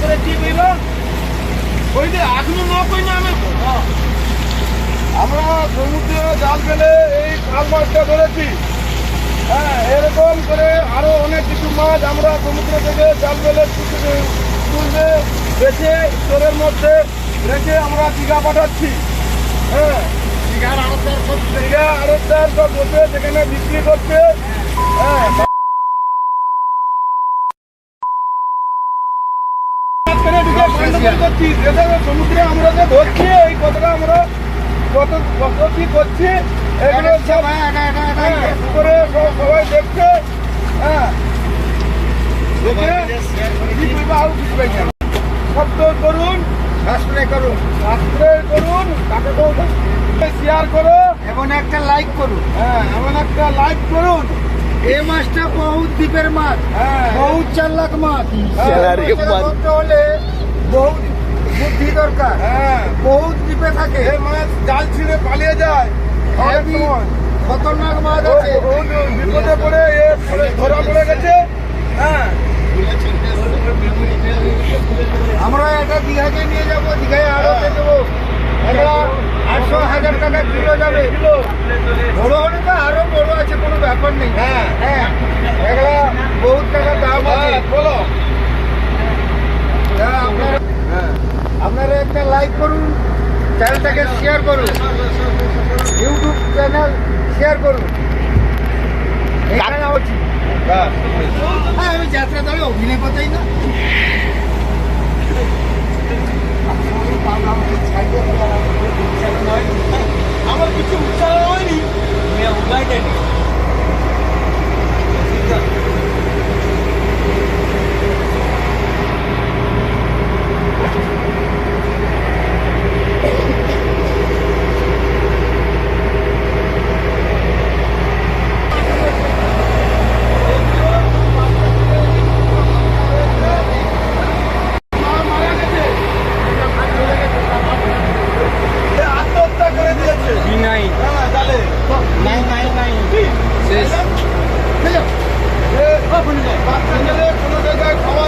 করে কি কইব ওই যে এখনও ন কই না আমি আমরা সমুদ্রে জাল ফেলে এই কাল মাছটা ধরেছি। হ্যাঁ এরকম করে আরও অনেক কিছু মাছ আমরা সমুদ্র থেকে জাল ফেলে তুলবে বেছে স্টোরের মধ্যে রেখে আমরা দীঘা পাঠাচ্ছি। হ্যাঁ। দীঘার আড়তদার সব দীঘা আড়তদার সব বসে সেখানে বিক্রি করছে হ্যাঁ। সমুদ্রে আমরা যে ধরছি এই কথাটা আমরা কত কত কি করছি এগুলো সব হ্যাঁ, করে সবাই দেখছে হ্যাঁ। শব্দ করুন সাবস্ক্রাইব করুন। তাকে শেয়ার করো। এবং একটা লাইক করুন। হ্যাঁ এমন একটা লাইক করুন। এই মাছটা বহুত দ্বীপের মাছ হ্যাঁ। বহুত চালাক মাছ। চালাক ধরতে হলে বহুত বুদ্ধি দরকার। হ্যাঁ। বহুত দ্বীপে থাকে। এই মাছ জাল ছিঁড়ে পালিয়ে যায়। অনেক খতরনাক মাছ আছে। বিপদে পড়ে এ ধরা পড়ে গেছে। হ্যাঁ। আমরা এটা দীঘাকে নিয়ে যাব দীঘায় আড়তে দেবো এটা আটশো হাজার টাকা কিলো যাবে। বড় হলে তো আরও বড় আছে কোনো ব্যাপার নেই। হ্যাঁ। হ্যাঁ এগুলা বহুত টাকা দাম আছে হ্যাঁ, বলো হ্যাঁ, আপনারা হ্যাঁ আপনারা একটা লাইক করুন চ্যানেলটাকে শেয়ার করুন ইউটিউব চ্যানেল শেয়ার করুন। এখানে হ্যাঁ আমি যাত্রা দলে অভিনয় করতেই না। আমার কিছু উচ্চারণ হয়নি। উগাই দেয়নি নাই নাই নাই নাই শেষ কোনো জায়গায় খাওয়া